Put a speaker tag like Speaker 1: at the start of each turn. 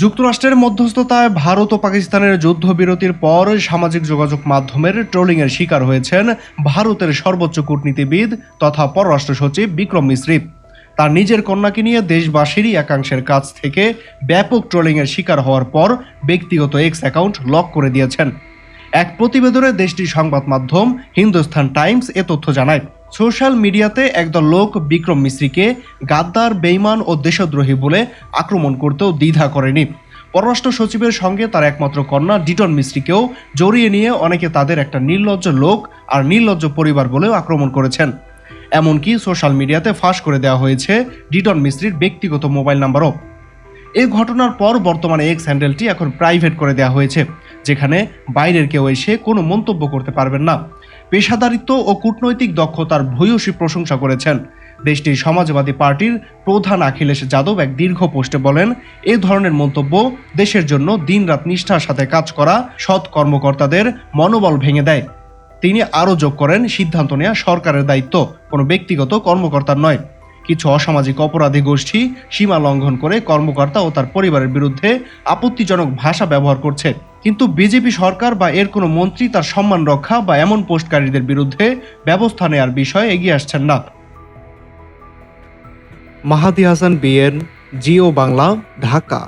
Speaker 1: যুক্তরাষ্ট্রের মধ্যস্থতায় ভারত ও পাকিস্তানের যুদ্ধবিরতির পর সামাজিক যোগাযোগ মাধ্যমের ট্রোলিংয়ের শিকার হয়েছেন ভারতের সর্বোচ্চ কূটনীতিবিদ তথা পররাষ্ট্র সচিব বিক্রম মিশ্রি। তার নিজের কন্যাকে নিয়ে দেশবাসীরই একাংশের কাছ থেকে ব্যাপক ট্রোলিংয়ের শিকার হওয়ার পর ব্যক্তিগত এক্স অ্যাকাউন্ট লক করে দিয়েছেন। এক প্রতিবেদনে দেশটির সংবাদ মাধ্যম হিন্দুস্তান টাইমস এ তথ্য জানায়। সোশ্যাল মিডিয়াতে একদল লোক বিক্রম মিশ্রিকে গাদ্দার বেইমান ও দেশদ্রোহী বলে আক্রমণ করতেও দ্বিধা করেনি। পররাষ্ট্র সচিবের সঙ্গে তার একমাত্র কন্যা ডিটন মিস্ত্রিকেও জড়িয়ে নিয়ে অনেকে তাদের একটা নির্লজ্জ লোক আর নির্লজ্জ পরিবার বলেও আক্রমণ করেছেন। এমনকি সোশ্যাল মিডিয়াতে ফাঁস করে দেওয়া হয়েছে ডিটন মিস্ত্রির ব্যক্তিগত মোবাইল নাম্বারও। এই ঘটনার পর বর্তমানে এক্স হ্যান্ডেলটি এখন প্রাইভেট করে দেওয়া হয়েছে, যেখানে বাইরের কেউ এসে কোনো মন্তব্য করতে পারবেন না। পেশাদারিত্ব ও কূটনৈতিক দক্ষতার ভূয়সী প্রশংসা করেছেন। দেশটির সমাজবাদী পার্টির প্রধান আখিলেশ যাদব এক দীর্ঘ পোস্টে বলেন, এ ধরনের মন্তব্য দেশের জন্য দিনরাত নিষ্ঠার সাথে কাজ করা সৎ কর্মকর্তাদের মনোবল ভেঙে দেয়। তিনি আরও যোগ করেন, সিদ্ধান্ত নেওয়া সরকারের দায়িত্ব, কোনো ব্যক্তিগত কর্মকর্তার নয়। কিছু অসামাজিক অপরাধী গোষ্ঠী সীমা লঙ্ঘন করে কর্মকর্তা ও তার পরিবারের বিরুদ্ধে আপত্তিজনক ভাষা ব্যবহার করছে। কিন্তু বিজেপি সরকার বা এর কোনো মন্ত্রী তার সম্মান রক্ষা বা এমন পোস্টকারীদের বিরুদ্ধে ব্যবস্থা নেয়ার বিষয়ে এগিয়ে আসছেন না।
Speaker 2: মাহাদি হাসান বিএন, জিও বাংলা, ঢাকা।